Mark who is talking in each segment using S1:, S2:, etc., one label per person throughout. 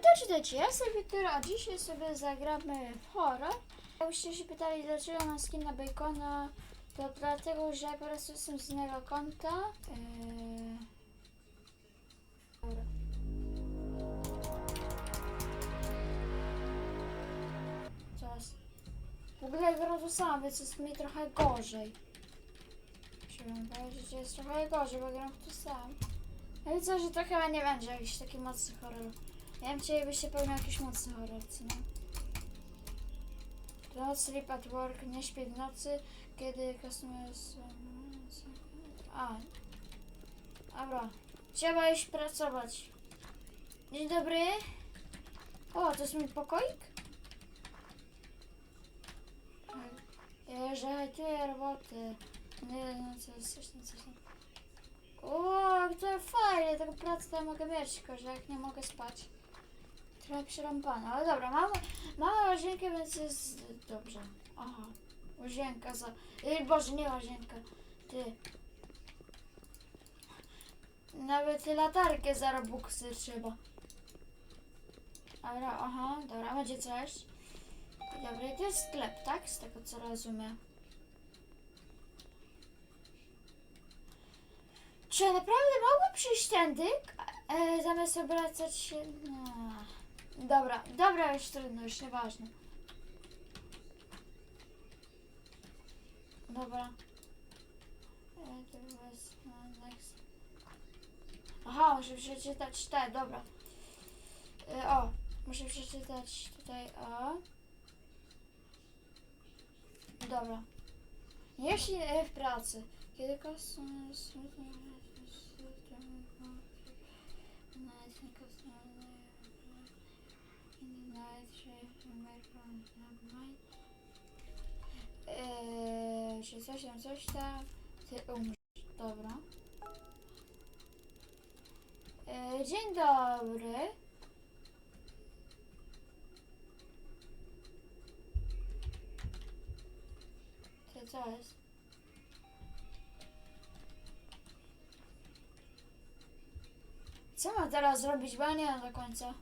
S1: to czytajcie, ja sobie Wiktor, a dzisiaj sobie zagramy w horror. Jakbyście się pytali, dlaczego mam skin na bacona, to dlatego, że po prostu jestem z innego konta. Yy... Dobra. Czas. W ogóle gra to samo, więc jest mi trochę gorzej. Chciałbym powiedzieć, że jest trochę gorzej, bo gram to sam. I co, że to chyba nie będzie jakiś taki mocny horror. Ja bym chciał, jakby się pełnił jakiś mocny horror, nie? Don't sleep at work, nie śpię w nocy, kiedy customers... A. Dobra. Trzeba iść pracować. Dzień dobry. O, to jest mój pokoik? Że tyle roboty. Nie, no coś coś tam. O, to fajnie, taką pracę to mogę mieć, tylko że jak nie mogę spać. Trochę przerąbane, ale dobra, mam, mam łazienkę, więc jest dobrze. Aha, łazienka za... Ej, Boże, nie łazienka, ty. Nawet latarkę za robuxy trzeba. Dobra, aha, dobra, będzie coś. Dobra, to jest sklep, tak? Z tego co rozumiem. Czy ja naprawdę mogłem przyjść tędy, e, zamiast obracać się... No. Dobra, dobra, już trudno, już nieważne. Dobra. E. Aha, muszę przeczytać te, dobra. E, o, muszę przeczytać tutaj, o. Dobra. Jeśli w pracy, kiedy customers... Eee, czy coś tam, coś tam, ty umrzesz, dobra. Eee, dzień dobry. Ty, co jest? Co mam teraz zrobić, bo ja nie wiem do końca.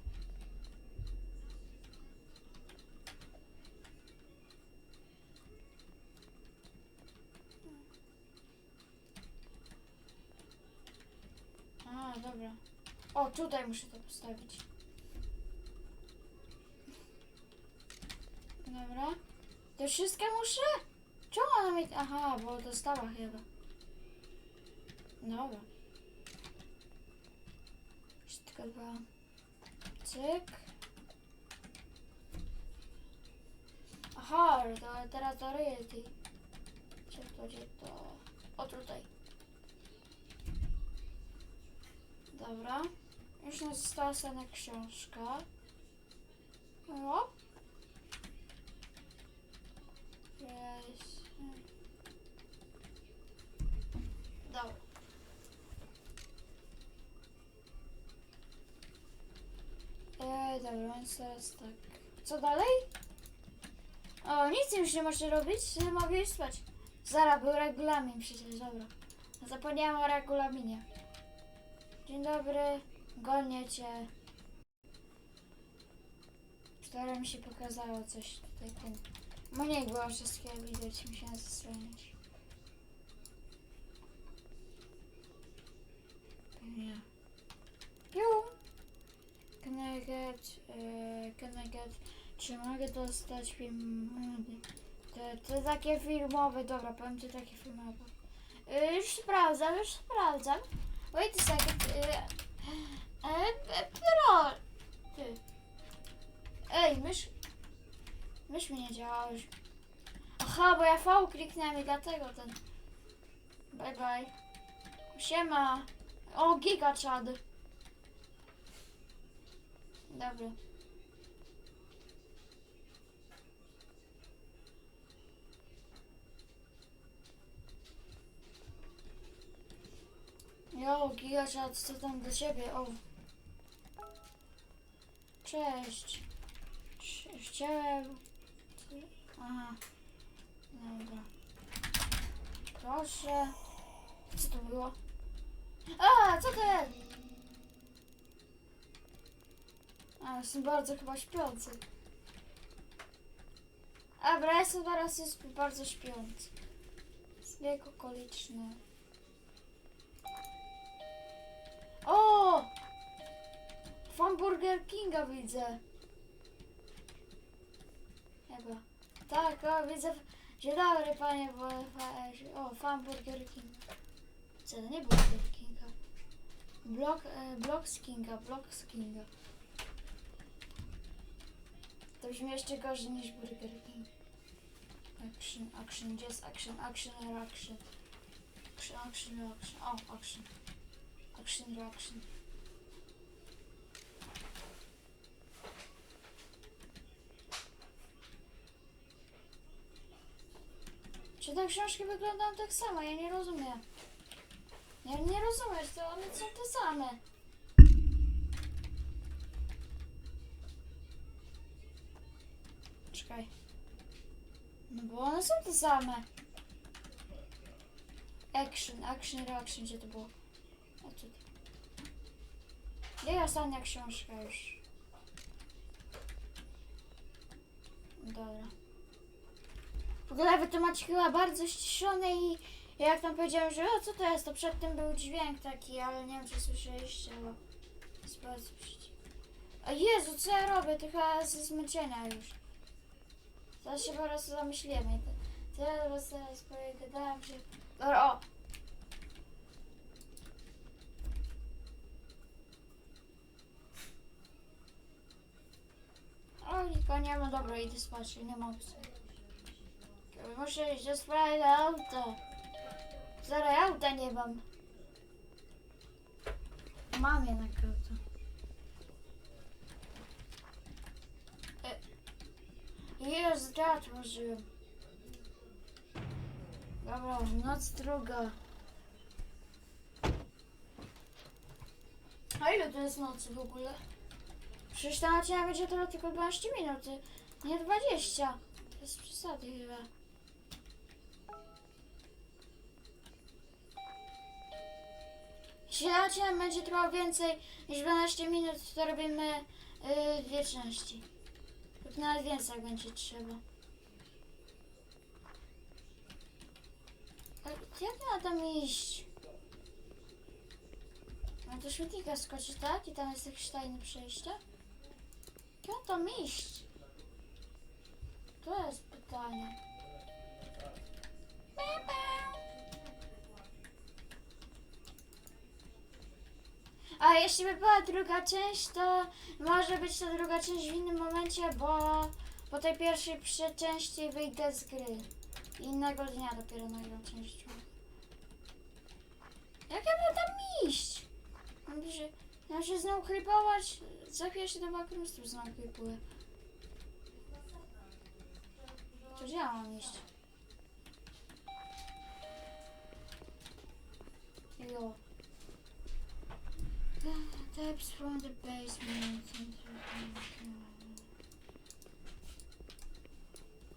S1: A, dobra. O, tutaj muszę to postawić. Dobra. To wszystkie muszę? Czemu ona mi... Aha, bo dostała chyba. Dobra. Jeszcze tylko dwa. Cyk. Aha, to teraz do realty. Gdzie to, gdzie to? O, tutaj. Dobra. Już nam została ostatnia książka. O. Jest. Dobra. Eee, dobra, więc teraz tak. Co dalej? O, nic już nie można robić, mogę już spać. Zara, był regulamin przecież, dobra. Zapomniałam o regulaminie. Dzień dobry, gonię cię. Wczoraj mi się pokazało coś tutaj. Ten... Mnie było wszystkiego widać, musiałam zasłonić. Nie. Piu! Can I get, e, can I get, czy mogę dostać film, te, te takie filmowe, dobra, powiem ci takie filmowe. E, już sprawdzam, już sprawdzam. Wait a second. E, pro, ty. Ej, mysz, mysz mi nie działa już. Aha, bo ja V kliknąłem i dlatego ten. Bye bye. Siema. O, giga czad. Dobra. Jo, gigaczat, co tam do ciebie? O. Cześć. Ch- Chciałem... Aha. Dobra. Proszę. Co to było? A, co jest? A, jestem bardzo chyba śpiący. Dobra, jestem teraz jest bardzo śpiący. Zbieg okoliczny. Burger Kinga widzę. Chyba. Tak, o, widzę. Dzień dobry, panie WFS. O, fan Burger Kinga. Co, to nie Burger Kinga. Blok, e, blok z Kinga, blok z Kinga. To brzmi jeszcze gorzej niż Burger King. Action, action, jest action, action, reaction. Action, action, reaction. O, action. Action, reaction. Te książki wyglądają tak samo? Ja nie rozumiem. Ja nie rozumiem, to one są te same. Czekaj. No bo one są te same. Action, action, reaction, gdzie to było? A tu. Gdzie jest ostatnia książka już? Dobra. W ogóle wy to macie chyba bardzo ściszone i jak tam powiedziałem, że o co to jest, to przedtem był dźwięk taki, ale nie wiem czy słyszeliście, bo jest bardzo przeciw. Jezu, co ja robię? To chyba ze zmęczenia już. Teraz się po prostu zamyślimy. Teraz, teraz pogadałam się. Dobra, o! O, nikogo nie ma, dobra, idę spać, nie mam psy. Muszę iść do swojego auta. Zaraz auta nie mam. Mam jednak auto. Jest, ja otworzyłem. Dobra, noc druga. A ile to jest nocy w ogóle? Przecież ta odcinek będzie to tylko 12 minut, nie 20. To jest przesady chyba. Jeśli odcinek będzie trwał więcej niż 12 minut, to robimy yy, dwie części. Lub nawet więcej będzie trzeba. Ale Jak ma tam iść? Mam do śmietnika skoczyć, tak? I tam jest jakieś tajne przejście? Jak mam tam iść? To jest pytanie. Pe, pe. A jeśli by była druga część, to może być to druga część w innym momencie, bo po tej pierwszej części wyjdę z gry. Innego dnia dopiero nagram część. Jak ja mam tam iść? Mam się, mam się znowu klipować. Za chwilę się do backroomstru znowu klipuję. To gdzie ja mam iść? Jo. Types from the basement.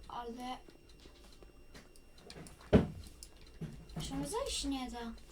S1: Ale... Czy da?